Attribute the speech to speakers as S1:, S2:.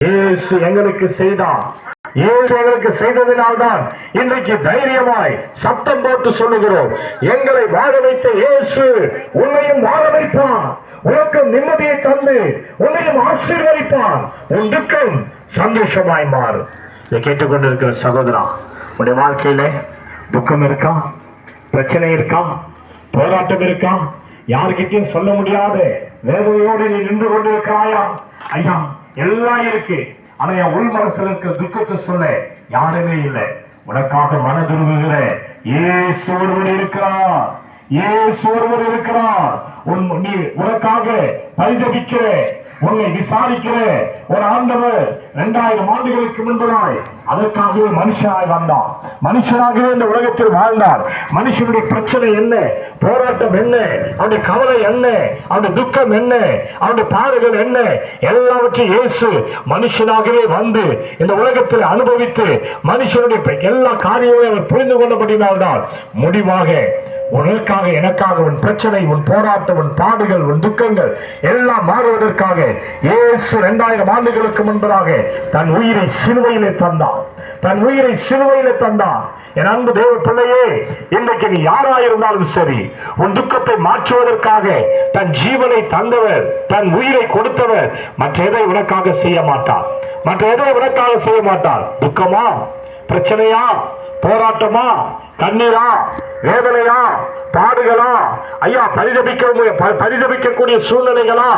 S1: இயேசு எங்களுக்கு செய்தான் இயேசு எங்களுக்கு செய்ததினால்தான் இன்றைக்கு தைரியமாய் சத்தம் போட்டு சொல்லுகிறோம். எங்களை வாழ வைத்த இயேசு உன்னையும் வாழ வைப்பான் உனக்கு நிம்மதியை தந்து உன்னையும் ஆசீர்வதிப்பான் உன் துக்கம் சந்தோஷமாய் மாறும். இதை கேட்டுக்கொண்டிருக்கிற சகோதரா உன்னுடைய வாழ்க்கையில துக்கம் இருக்கா? பிரச்சனை இருக்கா? போராட்டம் இருக்கா? யாருக்கிட்டையும் சொல்ல முடியாத வேதனையோடு நீ நின்று கொண்டிருக்கிறாயா? ஐயா எல்லாம் இருக்கு. ஆனா என் உள் மனசுல இருக்க துக்கத்தை சொல்ல யாருமே இல்லை. உனக்காக மனதுருகுகிற ஏ சோர்வர் இருக்கிறார். ஏ சோர்வர் இருக்கிறார். உன் நீ உனக்காக பரிதபிக்கிற உன்னை விசாரிக்கிற. ஒரு ஆண்டவர் இரண்டாயிரம் ஆண்டுகளுக்கு முன்பதாய் அதற்காகவே மனுஷனாய் வந்தான். மனுஷனாகவே இந்த உலகத்தில் வாழ்ந்தார். மனுஷனுடைய பிரச்சனை என்ன? போராட்டம் என்ன? அவனுடைய கவலை என்ன? அவனுடைய துக்கம் என்ன? அவனுடைய பாடுகள் என்ன? எல்லாவற்றையும் இயேசு மனுஷனாகவே வந்து இந்த உலகத்தில் அனுபவித்து மனுஷனுடைய எல்லா காரியங்களையும் அவர் புரிந்து கொண்டபடினால்தான் முடிவாக உனக்காக எனக்காக உன் பிரச்சனை உன் போராட்டம் உன் பாடுகள் உன் துக்கங்கள் எல்லாம் மாறுவதற்காக இயேசு இரண்டாயிரம் ஆண்டுகளுக்கு முன்பதாக தன் உயிரை சிலுவையிலே தந்தான். தன் உயிரை சிலுவையிலே தந்தான். என் அன்பு தேவ பிள்ளையே இன்றைக்கு நீ யாராயிருந்தாலும் சரி உன் துக்கத்தை மாற்றுவதற்காக தன் ஜீவனை தந்தவர் தன் உயிரை கொடுத்தவர் மற்ற எதை உனக்காக செய்ய மாட்டார்? மற்ற எதை உனக்காக செய்ய மாட்டார்? துக்கமா? பிரச்சனையா? போராட்டமா? கண்ணீரா வேதனையா? பாடுகளா? ஐயா பரிதபிக்க பரிதபிக்கக்கூடிய சூழ்நிலைகளா?